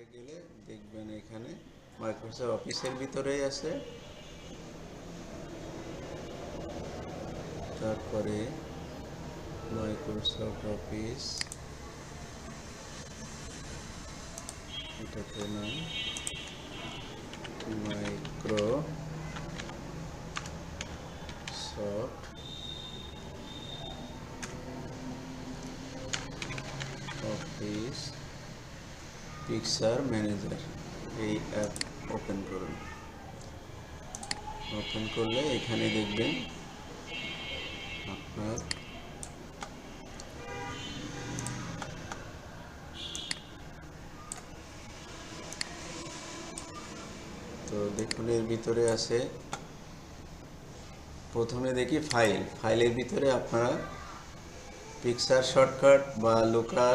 ট্যাবে গেলে দেখবেন এখানে মাইক্রোসফট অফিসের ভিতরেই আছে। তারপরে মাইক্রোসফট অফিস এটাতে নাম Microsoft office picture manager এই অ্যাপ ওপেন করুন। ওপেন করলে এখানে দেখবেন আপনার তো দেখুন, এর ভিতরে আছে, প্রথমে দেখি ফাইল। ফাইলের ভিতরে আপনারা পিকচার শর্টকাট বা লোকা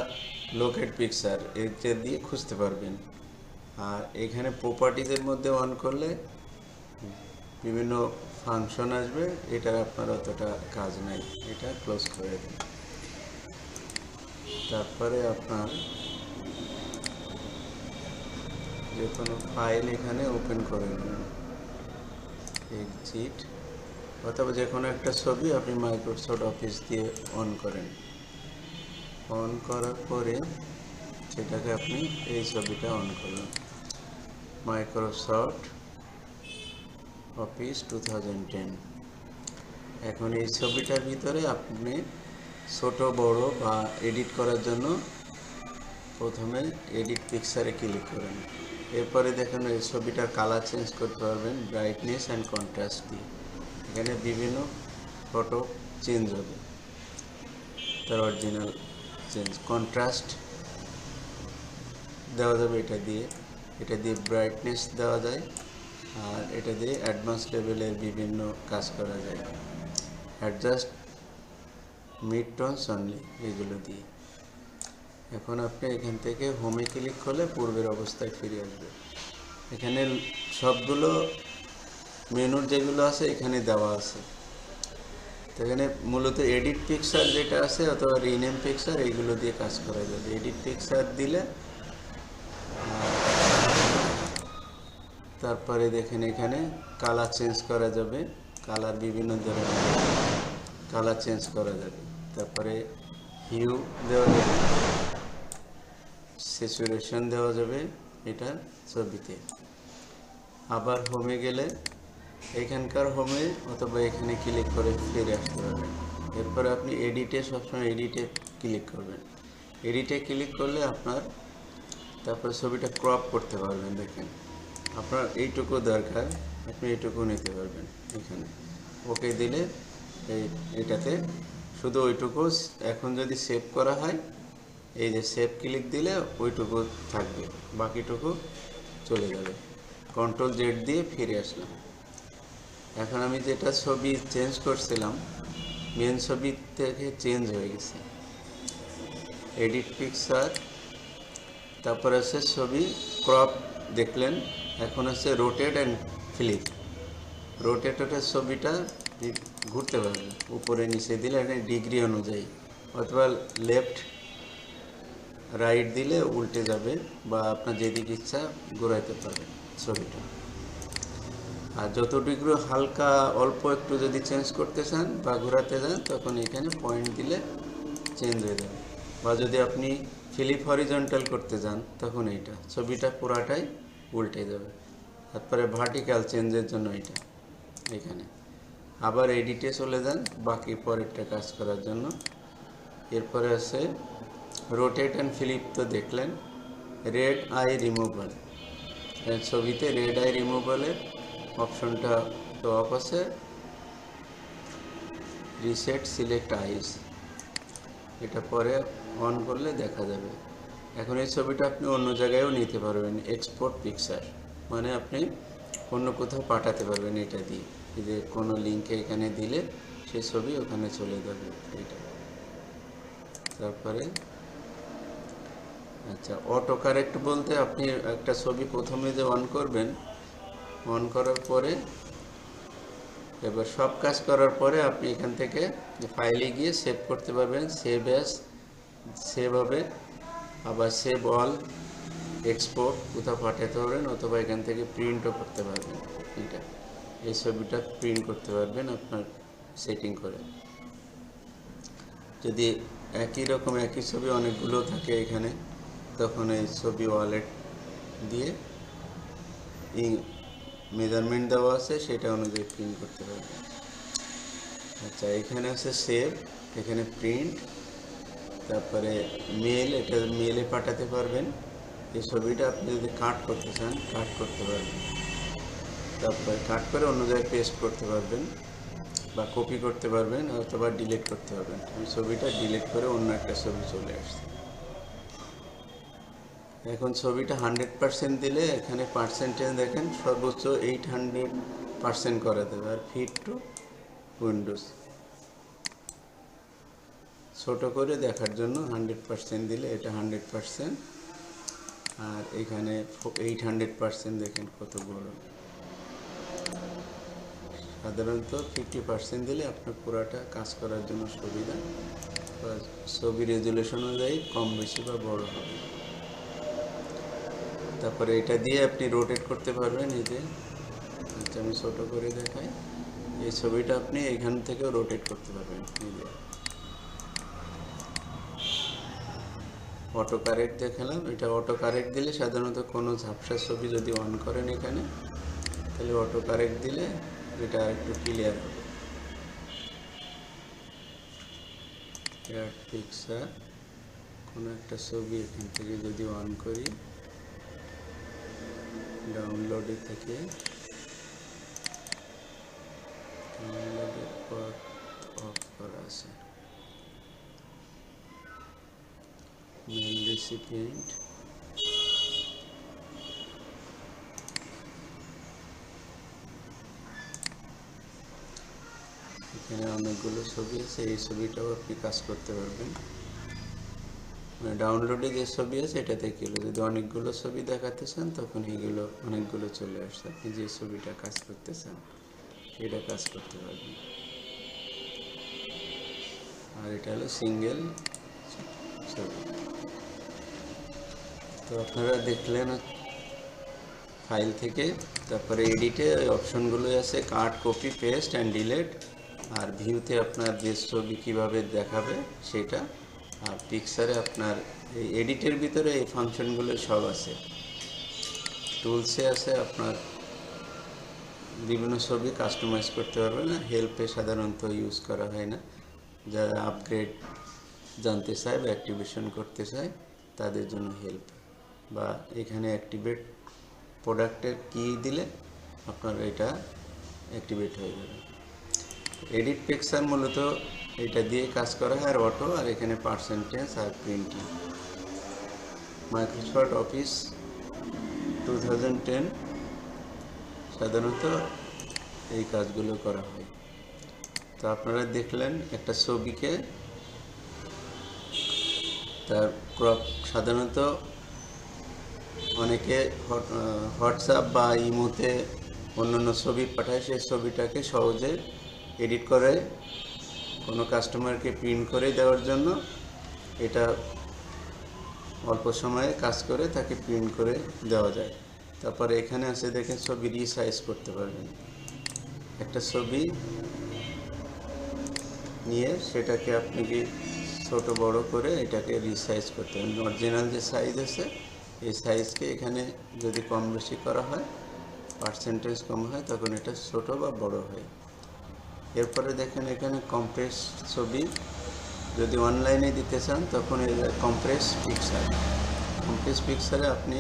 লোকেট পিকচার এতে দিয়ে খুঁজতে পারবেন। আর এখানে প্রপার্টিজের মধ্যে অন করলে বিভিন্ন ফাংশন আসবে এটার আপনার অতটা কাজ নাই, এটা ক্লোজ করে দিন। তারপরে আপনার যে কোনো ফাইল এখানে ওপেন করে নেবেন এক্সিট অথবা যে কোনো একটা ছবি আপনি মাইক্রোসফট অফিস দিয়ে অন করেন। অন করার পরে সেটাকে আপনি এই ছবিটা অন করুন। মাইক্রোসফট অফিস টু এখন এই ছবিটার ভিতরে আপনি ছোট, বড় বা এডিট করার জন্য প্রথমে এডিট পিকচারে ক্লিক করেন। এরপরে দেখেন এই ছবিটার কালার চেঞ্জ করতে পারবেন ব্রাইটনেস অ্যান্ড কন্ট্রাস্ট দিয়ে। এখানে বিভিন্ন ফটো চেঞ্জ হবে। তার অরিজিনাল চেঞ্জ কন্ট্রাস্ট দেওয়া যাবে এটা দিয়ে। এটা দিয়ে ব্রাইটনেস দেওয়া যায়, আর এটা দিয়ে অ্যাডভান্স লেভেলের বিভিন্ন কাজ করা যায়। অ্যাডজাস্ট মিড টোনস অনলি এগুলো দিয়ে। এখন আপনি এখান থেকে হোমে ক্লিক করলে পূর্বের অবস্থায় ফিরে আসবে। এখানে সবগুলো মেনুর যেগুলো আছে, এখানে দেওয়া আছে। তো এখানে মূলত এডিট পিকচার যেটা আছে অথবা রিনেম পিকচার এইগুলো দিয়ে কাজ করা যাবে এডিট পিকচার দিলে, তারপরে দেখেন এখানে কালার চেঞ্জ করা যাবে। কালার বিভিন্ন ধরনের কালার চেঞ্জ করা যাবে। তারপরে হিউ দেওয়া যাবে স্যাচুরেশন দেওয়া যাবে এটা ছবিতে। আবার হোমে গেলে এখানকার হোমে অথবা এখানে ক্লিক করে ফিরে আসতে পারবেন। এরপরে আপনি এডিটে সবসময় এডিটে ক্লিক করবেন। এডিটে ক্লিক করলে আপনার তারপরে ছবিটা ক্রপ করতে পারবেন, দেখেন। আপনার এইটুকু দরকার, আপনি এইটুকু নিতে পারবেন এখানে। ওকে দিলে এই এটাতে শুধু ওইটুকু এখন যদি সেভ করা হয়, এই যে সেভ ক্লিক দিলে ওইটুকু থাকবে, বাকিটুকু চলে যাবে। কন্ট্রোল জেড দিয়ে ফিরে আসলাম। এখন আমি যেটা ছবি চেঞ্জ করছিলাম মেন ছবি থেকে চেঞ্জ হয়ে গেছে। এডিট পিকচার তারপর আছে ছবি ক্রপ দেখলেন, এখন আছে রোটেট অ্যান্ড ফ্লিপ রোটেটের ছবিটা ঘুরতে পারবে উপরে নিচে দিলে এখানে ডিগ্রি অনুযায়ী, অথবা লেফট রাইট দিলে উল্টে যাবে বা আপনার যেদিকে ইচ্ছা ঘোরাইতে পারবেন ছবিটা। আর যতটুকু হালকা, অল্প একটু যদি চেঞ্জ করতে চান বা ঘোরাতে চান তখন এখানে পয়েন্ট দিলে চেঞ্জ হয়ে যাবে। বা যদি আপনি ফিলিপ হরিজন্টাল করতে যান, তখন এইটা। ছবিটা পুরাটাই উল্টে যাবে। তারপরে ভার্টিক্যাল চেঞ্জের জন্য এটা এখানে। আবার এডিটে চলে যান, বাকি পরেরটা কাজ করার জন্য। এরপরে আছে রোটেট অ্যান্ড ফিলিপ তো দেখলেন। রেড আই রিমুভাল ছবিতে রেড আই রিমুভালের অপশনটা তো অফ আছে। রিসেট সিলেক্ট আইস এটা পরে অন করলে দেখা যাবে। এখন এই ছবিটা আপনি অন্য জায়গায়ও নিতে পারবেন এক্সপোর্ট পিকচার মানে আপনি অন্য কোথাও পাঠাতে পারবেন এটা দিয়ে। যে কোনো লিঙ্কে এখানে দিলে সেই ছবি ওখানে চলে যাবে এটা তারপরে আচ্ছা অটো কারেক্ট বলতে আপনি একটা ছবি প্রথমে যে অন করবেন অন করার পরে, এবার সব কাজ করার পরে আপনি এখান থেকে ফাইলে গিয়ে সেভ করতে পারবেন। সেভ অ্যাস সেভ হবে। আবার সেভ অল এক্সপোর্ট কোথাও পাঠাতে পারবেন অথবা এখান থেকে প্রিন্টও করতে পারবেন। এটা, এই ছবিটা প্রিন্ট করতে পারবেন আপনার সেটিং করে। যদি একই রকম একই ছবি অনেকগুলো থাকে এখানে, তখন এই ছবি ওয়ালেট দিয়ে মেজারমেন্ট দেওয়া আছে, সেটা অনুযায়ী প্রিন্ট করতে পারবেন আচ্ছা এখানে আছে সেভ এখানে প্রিন্ট তারপরে মেল এটা মেলে পাঠাতে পারবেন। এই ছবিটা আপনি যদি কাট করতে চান কাট করতে পারবেন। তারপরে কাট করে অন্য জায়গায় পেস্ট করতে পারবেন বা কপি করতে পারবেন অথবা ডিলিট করতে পারবেন। ছবিটা ডিলিট করে অন্য একটা ছবি চলে আসছে। এখন ছবিটা হান্ড্রেড পার্সেন্ট দিলে এখানে পার্সেন্টেজ দেখেন, সর্বোচ্চ এইট হান্ড্রেড পার্সেন্ট করে দেবে। আর ফিট টু উইন্ডোজ ছোট করে দেখার জন্য হান্ড্রেড পার্সেন্ট দিলে এটা হান্ড্রেড পার্সেন্ট আর এখানে এইট হান্ড্রেড পার্সেন্ট দেখেন কত বড়। সাধারণত ফিফটি পার্সেন্ট দিলে আপনার পুরাটা কাজ করার জন্য সুবিধা। ছবি রেজুলেশন অনুযায়ী কম বেশি বা বড় হবে। তারপরে এটা দিয়ে আপনি রোটেট করতে পারবেন, এই যে আচ্ছা আমি ছোটো করে দেখাই। এই ছবিটা আপনি এখান থেকেও রোটেট করতে পারবেন, এই যে। অটো কারেক্ট দেখালাম, এটা অটো কারেক্ট দিলে সাধারণত কোনো ঝাপসা ছবি যদি অন করেন এখানে, তাহলে অটো কারেক্ট দিলে এটা আর একটু ক্লিয়ার হবে কোনো একটা ছবি এখান থেকে যদি অন করি ডাউনলোডে থেকে ডাউনলোডের পর অফ করা আছে মেল রেসিপিয়েন্ট এখানে অনেকগুলো ছবি আছে, এই ছবিটাও আপনি কাজ করতে পারবেন। মানে ডাউনলোডে যে ছবি আছে এটাতে কিলো যদি অনেকগুলো ছবি দেখাতে চান, তখন এইগুলো, অনেকগুলো চলে আসছে। আপনি যে ছবিটা কাজ করতে চান সেটা কাজ করতে পারবেন। আর এটা হলো সিঙ্গেল ছবি। তো আপনারা দেখলেন ফাইল থেকে, তারপরে এডিটে ওই অপশনগুলো আছে cut copy paste and delete আর ভিউতে আপনার যে ছবি কীভাবে দেখাবে, সেটা আর পিকচারে আপনার এই এডিটের ভিতরে এই ফাংশনগুলো সব আছে। টুলসে আছে আপনার বিভিন্ন ছবি কাস্টমাইজ করতে পারবে না হেল্পে সাধারণত ইউজ করা হয় না। যারা আপগ্রেড জানতে চায় বা অ্যাক্টিভেশন করতে চায়, তাদের জন্য হেল্প বা এখানে অ্যাক্টিভেট প্রোডাক্টের কি দিলে আপনার এটা অ্যাক্টিভেট হয়ে যাবে। এডিট পিকচার মূলত এটা দিয়ে কাজ করা হয় আর অটো আর এখানে পার্সেন্টেজ আর প্রিন্টিং মাইক্রোসফট অফিস টু সাধারণত এই কাজগুলো করা হয়। তো আপনারা দেখলেন একটা ছবিকে, তার ক্রপ সাধারণত অনেকে হোয়াটসঅ্যাপ বা ইমোতে অন্যান্য ছবি পাঠায়, সেই ছবিটাকে সহজে এডিট করে কোনো কাস্টমারকে প্রিন্ট করে দেওয়ার জন্য এটা অল্প সময়ে কাজ করে তাকে প্রিন্ট করে দেওয়া যায়। তারপরে এখানে আছে দেখেন ছবি রিসাইজ করতে পারবেন। একটা ছবি নিয়ে সেটাকে আপনি কি ছোট বড় করে এটাকে রিসাইজ করতে পারেন। অরিজিনাল যে সাইজ আছে, এই সাইজকে এখানে যদি কম বেশি করা হয় পার্সেন্টেজ কম হয়, তখন এটা ছোট বা বড় হয়। এরপরে দেখেন এখানে কম্প্রেস ছবি। যদি অনলাইনে দিতে চান, তখন কম্প্রেস পিকচার কম্প্রেস পিকচারে আপনি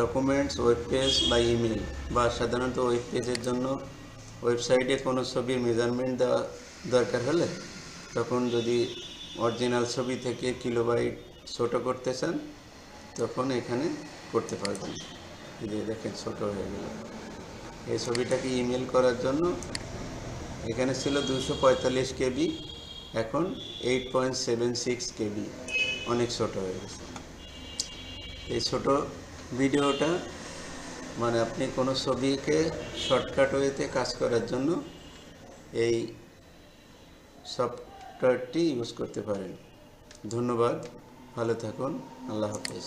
ডকুমেন্টস ওয়েব পেজ বা ইমেল বা সাধারণত ওয়েব পেজের জন্য ওয়েবসাইটে কোনো ছবির মেজারমেন্ট দেওয়া দরকার হলে, তখন যদি অরিজিনাল ছবি থেকে কিলোবাইট ছোট করতে চান, তখন এখানে করতে পারবেন। দেখেন ছোট হয়ে গেল। এই ছবিটাকে ইমেল করার জন্য এখানে ছিল দুশো পঁয়তাল্লিশ কেবি, এখন eight point seven six KB. অনেক ছোট হয়ে গেছে। এই ছোট ভিডিওটা মানে আপনি কোনো ছবিকে শর্টকাট ওয়েতে কাজ করার জন্য এই সফটওয়্যারটি ইউজ করতে পারেন। ধন্যবাদ, ভালো থাকুন, আল্লাহ হাফেজ।